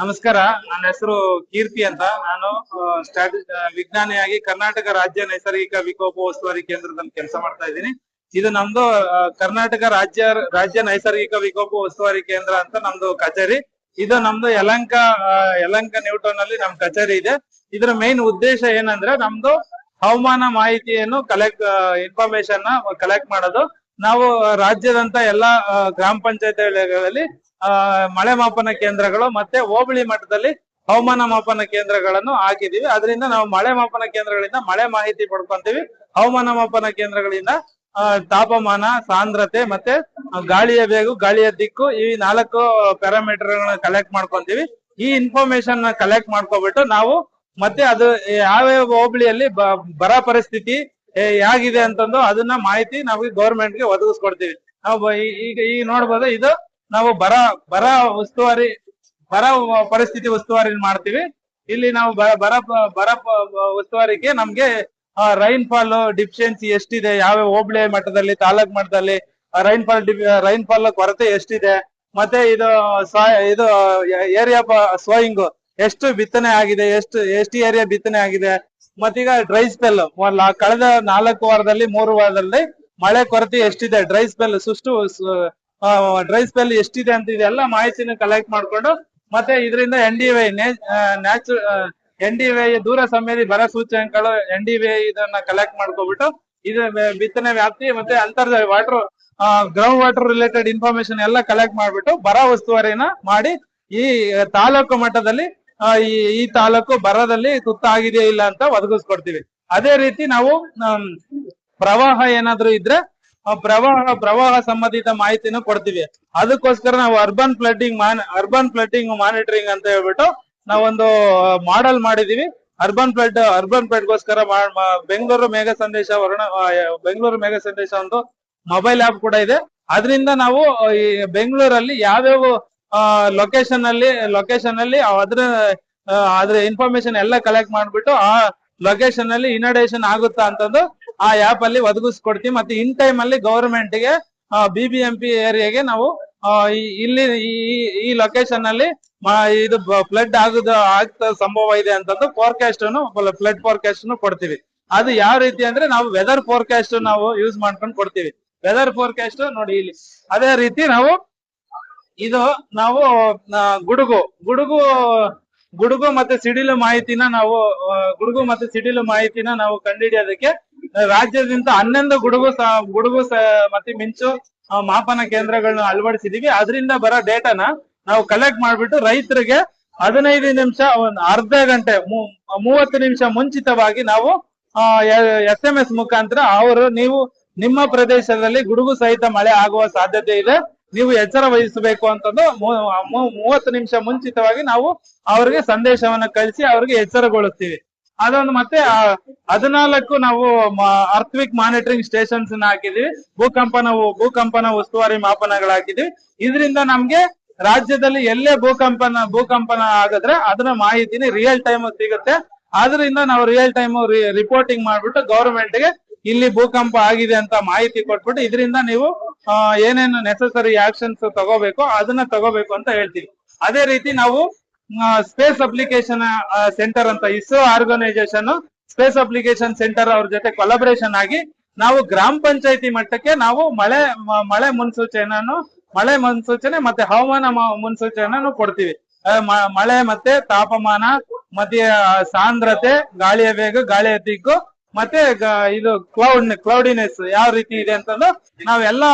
ನಮಸ್ಕಾರ. ನನ್ನ ಹೆಸರು ಕೀರ್ತಿ ಅಂತ. ನಾನು ವಿಜ್ಞಾನಿಯಾಗಿ ಕರ್ನಾಟಕ ರಾಜ್ಯ ನೈಸರ್ಗಿಕ ವಿಕೋಪ ಉಸ್ತುವಾರಿ ಕೇಂದ್ರದಲ್ಲಿ ಕೆಲಸ ಮಾಡ್ತಾ ಇದ್ದೀನಿ. ಇದು ನಮ್ದು ಕರ್ನಾಟಕ ರಾಜ್ಯ ರಾಜ್ಯ ನೈಸರ್ಗಿಕ ವಿಕೋಪ ಉಸ್ತುವಾರಿ ಕೇಂದ್ರ ಅಂತ ನಮ್ದು ಕಚೇರಿ. ಇದು ನಮ್ದು ಯಲಂಕ ಯಲಂಕ ನ್ಯೂಟನ್ ಅಲ್ಲಿ ನಮ್ ಕಚೇರಿ ಇದೆ. ಇದರ ಮೇನ್ ಉದ್ದೇಶ ಏನಂದ್ರೆ ನಮ್ದು ಹವಾಮಾನ ಮಾಹಿತಿಯನ್ನು ಕಲೆಕ್ಟ್ ಇನ್ಫಾರ್ಮೇಶನ್ ಕಲೆಕ್ಟ್ ಮಾಡೋದು. ನಾವು ರಾಜ್ಯದಂತ ಎಲ್ಲಾ ಗ್ರಾಮ ಪಂಚಾಯತ್ಗಳಲ್ಲಿ ಮಳೆ ಮಾಪನ ಕೇಂದ್ರಗಳು ಮತ್ತೆ ಹೋಬಳಿ ಮಟ್ಟದಲ್ಲಿ ಹವಾಮಾನ ಮಾಪನ ಕೇಂದ್ರಗಳನ್ನು ಹಾಕಿದೀವಿ. ಅದರಿಂದ ನಾವು ಮಳೆ ಮಾಪನ ಕೇಂದ್ರಗಳಿಂದ ಮಳೆ ಮಾಹಿತಿ ಪಡ್ಕೊಂತೀವಿ. ಹವಾಮಾನ ಮಾಪನ ಕೇಂದ್ರಗಳಿಂದ ತಾಪಮಾನ, ಸಾಂದ್ರತೆ ಮತ್ತೆ ಗಾಳಿಯ ಬೇಗು ಗಾಳಿಯ ದಿಕ್ಕು ಈ ನಾಲ್ಕು ಪ್ಯಾರಾಮೀಟರ್ ಕಲೆಕ್ಟ್ ಮಾಡ್ಕೊಂತೀವಿ. ಈ ಇನ್ಫಾರ್ಮೇಶನ್ ಕಲೆಕ್ಟ್ ಮಾಡ್ಕೊಬಿಟ್ಟು ನಾವು ಮತ್ತೆ ಅದು ಯಾವ ಹೋಬಳಿಯಲ್ಲಿ ಬರ ಪರಿಸ್ಥಿತಿ ಹೇಗಿದೆ ಅಂತಂದು ಅದನ್ನ ಮಾಹಿತಿ ನಾವು ಗೌರ್ಮೆಂಟ್ಗೆ ಒದಗಿಸ್ಕೊಡ್ತೀವಿ. ನಾವು ಈಗ ಈಗ ನೋಡ್ಬೋದು ಇದು? ನಾವು ಬರ ಬರ ಉಸ್ತುವಾರಿ, ಬರ ಪರಿಸ್ಥಿತಿ ಉಸ್ತುವಾರಿ ಮಾಡ್ತೀವಿ. ಇಲ್ಲಿ ನಾವು ಬರ- ಬರ ಉಸ್ತುವಾರಿಗೆ ನಮ್ಗೆ ರೈನ್ ಫಾಲ್ ಡಿಫಿಷಿಯನ್ಸಿ ಎಷ್ಟಿದೆ ಯಾವ ಹೋಬಳಿ ಮಟ್ಟದಲ್ಲಿ, ತಾಲೂಕ್ ಮಟ್ಟದಲ್ಲಿ ರೈನ್ ಫಾಲ್ ರೈನ್ ಫಾಲ್ ಕೊರತೆ ಎಷ್ಟಿದೆ, ಮತ್ತೆ ಇದು ಇದು ಏರಿಯಾ ಸೋಯಿಂಗ್ ಎಷ್ಟು ಬಿತ್ತನೆ ಆಗಿದೆ, ಎಷ್ಟು ಎಷ್ಟು ಏರಿಯಾ ಬಿತ್ತನೆ ಆಗಿದೆ, ಮತ್ತೀಗ ಡ್ರೈ ಸ್ಪೆಲ್ ಕಳೆದ ನಾಲ್ಕು ವಾರದಲ್ಲಿ, ಮೂರು ವಾರದಲ್ಲಿ ಮಳೆ ಕೊರತೆ ಎಷ್ಟಿದೆ ಡ್ರೈ ಸ್ಪೆಲ್ ಸುಷ್ಟು ಡ್ರೈ ಸ್ಪೆಲ್ ಎಷ್ಟಿದೆ ಅಂತ ಇದೆಲ್ಲ ಮಾಹಿತಿನ ಕಲೆಕ್ಟ್ ಮಾಡ್ಕೊಂಡು ಮತ್ತೆ ಇದರಿಂದ ಎನ್ ಡಿ ವೈ ನ್ಯಾಚು ಎನ್ ಡಿ ವೈ ದೂರ ಸಂವೇದಿ ಬರ ಸೂಚ್ಯಂಕಗಳು ಎನ್ ಡಿ ವೈ ಇದನ್ನ ಕಲೆಕ್ಟ್ ಮಾಡ್ಕೊಬಿಟ್ಟು ಇದು ಬಿತ್ತನೆ ವ್ಯಾಪ್ತಿ ಮತ್ತೆ ಅಂತರ್ water ground water related information ಎಲ್ಲ ಕಲೆಕ್ಟ್ ಮಾಡ್ಬಿಟ್ಟು ಬರ ಉಸ್ತುವಾರಿನ ಮಾಡಿ ಈ ತಾಲೂಕು ಮಟ್ಟದಲ್ಲಿ ಈ ತಾಲೂಕು ಬರದಲ್ಲಿ ತುತ್ತಾಗಿದೆಯಾ ಇಲ್ಲ ಅಂತ ಒದಗಿಸ್ಕೊಡ್ತೀವಿ. ಅದೇ ರೀತಿ ನಾವು ಪ್ರವಾಹ ಏನಾದ್ರೂ ಇದ್ರೆ ಪ್ರವಾಹ ಪ್ರವಾಹ ಸಂಬಂಧಿತ ಮಾಹಿತಿನೂ ಕೊಡ್ತೀವಿ. ಅದಕ್ಕೋಸ್ಕರ ನಾವು urban flooding urban flooding monitoring ಅಂತ ಹೇಳ್ಬಿಟ್ಟು ನಾವೊಂದು ಮಾಡೆಲ್ ಮಾಡಿದೀವಿ. ಅರ್ಬನ್ ಫ್ಲಡ್ ಅರ್ಬನ್ ಫ್ಲಡ್ಗೋಸ್ಕರ ಬೆಂಗಳೂರು ಮೇಘ ಸಂದೇಶ ವರ್ಣ ಬೆಂಗಳೂರು ಮೇಘ ಸಂದೇಶ ಒಂದು ಮೊಬೈಲ್ ಆಪ್ ಕೂಡ ಇದೆ. ಅದರಿಂದ ನಾವು ಈ ಬೆಂಗಳೂರಲ್ಲಿ ಯಾವ್ಯಾವ ಲೊಕೇಶನ್ ಅಲ್ಲಿ ಲೊಕೇಶನ್ ಅಲ್ಲಿ ಅದ್ರ ಅದ್ರ ಇನ್ಫಾರ್ಮೇಶನ್ ಎಲ್ಲ ಕಲೆಕ್ಟ್ ಮಾಡ್ಬಿಟ್ಟು ಆ ಲೊಕೇಶನ್ ಅಲ್ಲಿ ಇನಡೇಷನ್ ಆಗುತ್ತಾ ಅಂತಂದು ಆ ಆ್ಯಪ್ ಅಲ್ಲಿ ಒದಗಿಸ್ಕೊಡ್ತೀವಿ. ಮತ್ತೆ ಇನ್ ಟೈಮ್ ಅಲ್ಲಿ ಗವರ್ಮೆಂಟ್ಗೆ ಬಿ ಬಿ ಎಂ ಪಿ ಏರಿಯಾಗೆ ನಾವು ಇಲ್ಲಿ ಈ ಲೊಕೇಶನ್ ಅಲ್ಲಿ ಇದು ಫ್ಲಡ್ ಆಗದ, ಆಗ್ತ ಸಂಭವ ಇದೆ ಅಂತಂದು ಫೋರ್ಕಾಸ್ಟ್ ಫ್ಲಡ್ ಫೋರ್ಕಾಸ್ಟ್ ಕೊಡ್ತೀವಿ. ಅದು ಯಾವ ರೀತಿ ಅಂದ್ರೆ ನಾವು ವೆದರ್ ಫೋರ್ಕಾಸ್ಟ್ ನಾವು ಯೂಸ್ ಮಾಡ್ಕೊಂಡು ಕೊಡ್ತೀವಿ. ವೆದರ್ ಫೋರ್ಕಾಸ್ಟ್ ನೋಡಿ ಇಲ್ಲಿ. ಅದೇ ರೀತಿ ನಾವು, ಇದು ನಾವು ಗುಡುಗು ಗುಡುಗು ಗುಡುಗು ಮತ್ತೆ ಸಿಡಿಲು ಮಾಹಿತಿನ ನಾವು ಗುಡುಗು ಮತ್ತೆ ಸಿಡಿಲು ಮಾಹಿತಿನ ನಾವು ಕಂಡುಹಿಡಿಯೋದಕ್ಕೆ ರಾಜ್ಯದಿಂದ ಹನ್ನೊಂದು ಗುಡುಗು ಗುಡುಗು ಮತ್ತೆ ಮಿಂಚು ಮಾಪನ ಕೇಂದ್ರಗಳನ್ನ ಅಳವಡಿಸಿದೀವಿ. ಅದರಿಂದ ಬರೋ ಡೇಟಾನ ನಾವು ಕಲೆಕ್ಟ್ ಮಾಡ್ಬಿಟ್ಟು ರೈತರಿಗೆ ಹದಿನೈದು ನಿಮಿಷ, ಒಂದು ಅರ್ಧ ಗಂಟೆ ಮೂವತ್ತು ನಿಮಿಷ ಮುಂಚಿತವಾಗಿ ನಾವು ಎಸ್ ಎಂ ಎಸ್ ಮುಖಾಂತರ ಅವರು, ನೀವು ನಿಮ್ಮ ಪ್ರದೇಶದಲ್ಲಿ ಗುಡುಗು ಸಹಿತ ಮಳೆ ಆಗುವ ಸಾಧ್ಯತೆ ಇದೆ. ನೀವು ಎಚ್ಚರ ವಹಿಸಬೇಕು ಅಂತಂದು ಮೂವತ್ತು ನಿಮಿಷ ಮುಂಚಿತವಾಗಿ ನಾವು ಅವರಿಗೆ ಸಂದೇಶವನ್ನ ಕಳಿಸಿ ಅವರಿಗೆ ಎಚ್ಚರಗೊಳಿಸ್ತೀವಿ ಅದೊಂದು ಮತ್ತೆ ಹದಿನಾಲ್ಕು ನಾವು ಅರ್ಥ್ವಿಕ್ ಮಾನಿಟರಿಂಗ್ ಸ್ಟೇಷನ್ಸ್ ಹಾಕಿದ್ವಿ. ಭೂಕಂಪನ ಭೂಕಂಪನ ಉಸ್ತುವಾರಿ ಮಾಪನಗಳಾಕಿದ್ವಿ ಇದರಿಂದ ನಮ್ಗೆ ರಾಜ್ಯದಲ್ಲಿ ಎಲ್ಲೇ ಭೂಕಂಪನ ಭೂಕಂಪನ ಆಗಿದ್ರೆ ಅದನ್ನ ಮಾಹಿತಿನಿ ರಿಯಲ್ ಟೈಮ್ ಸಿಗುತ್ತೆ. ಆದ್ರಿಂದ ನಾವು ರಿಯಲ್ ಟೈಮ್ ರಿಪೋರ್ಟಿಂಗ್ ಮಾಡ್ಬಿಟ್ಟು ಗವರ್ಮೆಂಟ್ಗೆ ಇಲ್ಲಿ ಭೂಕಂಪ ಆಗಿದೆ ಅಂತ ಮಾಹಿತಿ ಕೊಟ್ಬಿಟ್ಟು ಇದರಿಂದ ನೀವು ಏನೇನು ನೆಸೆಸರಿ ಆಕ್ಷನ್ಸ್ ತಗೋಬೇಕು ಅದನ್ನ ತಗೋಬೇಕು ಅಂತ ಹೇಳ್ತೀವಿ. ಅದೇ ರೀತಿ ನಾವು ಸ್ಪೇಸ್ ಅಪ್ಲಿಕೇಶನ್ ಸೆಂಟರ್ ಅಂತ ISRO organisation space application centre ಅವ್ರ ಜೊತೆ ಕೊಲಾಬರೇಷನ್ ಆಗಿ ನಾವು ಗ್ರಾಮ ಪಂಚಾಯತಿ ಮಟ್ಟಕ್ಕೆ ನಾವು ಮಳೆ ಮಳೆ ಮುನ್ಸೂಚನೆಯನ್ನು, ಮಳೆ ಮುನ್ಸೂಚನೆ ಮತ್ತೆ ಹವಾಮಾನ ಮುನ್ಸೂಚನೆಯನ್ನು ಕೊಡ್ತೀವಿ. ಮಳೆ ಮತ್ತೆ ತಾಪಮಾನ ಮತ್ತೆ ಸಾಂದ್ರತೆ, ಗಾಳಿಯ ವೇಗ, ಗಾಳಿಯ ದಿಕ್ಕು, ಮತ್ತೆ ಇದು ಕ್ಲೌಡ್ ಕ್ಲೌಡಿನೆಸ್ ಯಾವ ರೀತಿ ಇದೆ ಅಂತಂದು ನಾವೆಲ್ಲಾ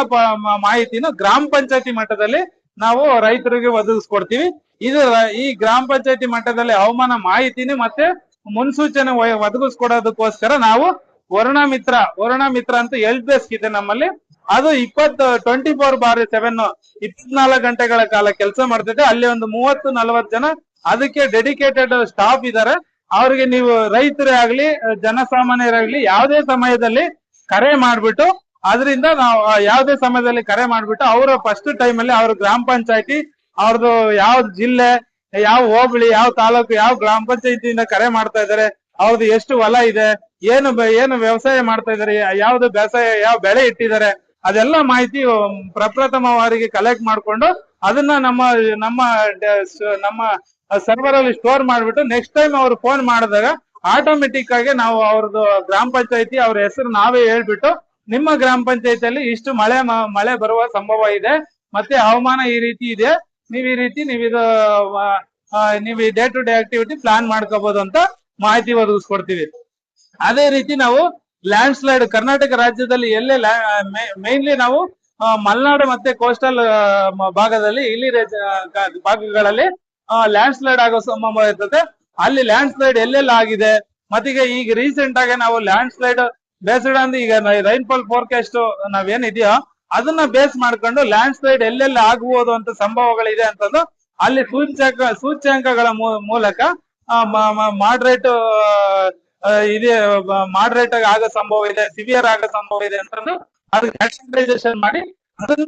ಮಾಹಿತಿನ ಗ್ರಾಮ ಪಂಚಾಯತಿ ಮಟ್ಟದಲ್ಲಿ ನಾವು ರೈತರಿಗೆ ಒದಗಿಸ್ಕೊಡ್ತೀವಿ. ಇದು ಈ ಗ್ರಾಮ ಪಂಚಾಯತಿ ಮಟ್ಟದಲ್ಲಿ ಹವಾಮಾನ ಮಾಹಿತಿನೇ ಮತ್ತೆ ಮುನ್ಸೂಚನೆ ಒದಗಿಸ್ಕೊಡೋದಕ್ಕೋಸ್ಕರ ನಾವು ವರುಣ ಮಿತ್ರ ವರುಣ ಮಿತ್ರ ಅಂತ ಹೆಲ್ಪ್ ಡೆಸ್ಕ್ ಇದೆ ನಮ್ಮಲ್ಲಿ. ಅದು ಇಪ್ಪತ್ತು ಟ್ವೆಂಟಿ ಫೋರ್ ಬಾರ್ ಸೆವೆನ್ ಇಪ್ಪತ್ನಾಲ್ಕು ಗಂಟೆಗಳ ಕಾಲ ಕೆಲಸ ಮಾಡ್ತಿದೆ. ಅಲ್ಲಿ ಒಂದು ಮೂವತ್ತು, ನಲವತ್ತು ಜನ ಅದಕ್ಕೆ ಡೆಡಿಕೇಟೆಡ್ ಸ್ಟಾಫ್ ಇದಾರೆ. ಅವ್ರಿಗೆ ನೀವು ರೈತರೇ ಆಗ್ಲಿ, ಜನಸಾಮಾನ್ಯರಾಗ್ಲಿ ಯಾವುದೇ ಸಮಯದಲ್ಲಿ ಕರೆ ಮಾಡ್ಬಿಟ್ಟು, ಅದರಿಂದ ನಾವು ಯಾವುದೇ ಸಮಯದಲ್ಲಿ ಕರೆ ಮಾಡ್ಬಿಟ್ಟು, ಅವರ ಫಸ್ಟ್ ಟೈಮ್ ಅಲ್ಲಿ ಅವ್ರ ಗ್ರಾಮ ಪಂಚಾಯತಿ ಅವ್ರದ್ದು ಯಾವ ಜಿಲ್ಲೆ, ಯಾವ ಹೋಬಳಿ, ಯಾವ ತಾಲೂಕು, ಯಾವ ಗ್ರಾಮ ಪಂಚಾಯತಿಯಿಂದ ಕರೆ ಮಾಡ್ತಾ ಇದಾರೆ ಅವ್ರದ್ದು ಎಷ್ಟು ಹೊಲ ಇದೆ, ಏನು ಏನು ವ್ಯವಸಾಯ ಮಾಡ್ತಾ ಇದಾರೆ ಯಾವ್ದು ಬೇಸಾಯ, ಯಾವ ಬೆಳೆ ಇಟ್ಟಿದ್ದಾರೆ, ಅದೆಲ್ಲ ಮಾಹಿತಿ ಪ್ರಪ್ರಥಮವಾರಿಗೆ ಕಲೆಕ್ಟ್ ಮಾಡ್ಕೊಂಡು ಅದನ್ನ ನಮ್ಮ ನಮ್ಮ ನಮ್ಮ ಸರ್ವರ್ ಅಲ್ಲಿ ಸ್ಟೋರ್ ಮಾಡ್ಬಿಟ್ಟು ನೆಕ್ಸ್ಟ್ ಟೈಮ್ ಅವ್ರು ಫೋನ್ ಮಾಡಿದಾಗ ಆಟೋಮೆಟಿಕ್ ಆಗಿ ನಾವು ಅವ್ರದ್ದು ಗ್ರಾಮ ಪಂಚಾಯತಿ ಅವ್ರ ಹೆಸರು ನಾವೇ ಹೇಳ್ಬಿಟ್ಟು ನಿಮ್ಮ ಗ್ರಾಮ ಪಂಚಾಯತಿಯಲ್ಲಿ ಇಷ್ಟು ಮಳೆ ಮಳೆ ಬರುವ ಸಂಭವ ಇದೆ, ಮತ್ತೆ ಹವಾಮಾನ ಈ ರೀತಿ ಇದೆ ನೀವ್ ಈ ರೀತಿ ನೀವ್ ಇದು ನೀವ್ day to day activity plan ಮಾಡ್ಕೋಬಹುದು ಅಂತ ಮಾಹಿತಿ ಒದಗಿಸ್ಕೊಡ್ತೀವಿ. ಅದೇ ರೀತಿ ನಾವು ಲ್ಯಾಂಡ್ ಸ್ಲೈಡ್ ಕರ್ನಾಟಕ ರಾಜ್ಯದಲ್ಲಿ ಎಲ್ಲೇ ಮೇನ್ಲಿ ನಾವು ಮಲೆನಾಡು ಮತ್ತೆ ಕೋಸ್ಟಲ್ ಭಾಗದಲ್ಲಿ ಇಲ್ಲಿ ಭಾಗಗಳಲ್ಲಿ ಲ್ಯಾಂಡ್ ಸ್ಲೈಡ್ ಆಗೋ ಸಂಭವ ಇರ್ತದೆ. ಅಲ್ಲಿ ಲ್ಯಾಂಡ್ ಸ್ಲೈಡ್ ಎಲ್ಲೆಲ್ಲ ಆಗಿದೆ? ಮತ್ತೀಗ ಈಗ ರೀಸೆಂಟ್ ಆಗಿ ನಾವು ಲ್ಯಾಂಡ್ ಸ್ಲೈಡ್ ಬೇಸ್ಡ್ ಅಂದ್ರೆ ಈಗ ರೈನ್ಫಾಲ್ ಫೋರ್ಕಾಸ್ಟ್ ನಾವೇನಿದೆಯೋ ಅದನ್ನ ಬೇಸ್ ಮಾಡ್ಕೊಂಡು ಲ್ಯಾಂಡ್ ಸ್ಲೈಡ್ ಎಲ್ಲೆಲ್ಲಿ ಆಗಬಹುದು ಅಂತ ಸಂಭವಗಳಿದೆ ಅಂತಂದು ಅಲ್ಲಿ ಸೂಚ್ಯಂಕ, ಸೂಚ್ಯಾಂಕಗಳ ಮೂಲಕ ಮಾಡ್ರೇಟ್ ಇದೆ ಮಾಡ್ರೇಟ್ ಆಗೋ ಸಂಭವ ಇದೆ ಸಿವಿಯರ್ ಆಗೋ ಸಂಭವ ಇದೆ ಅಂತಂದು ಅದಕ್ಕೆ ಮಾಡಿ ಅದನ್ನ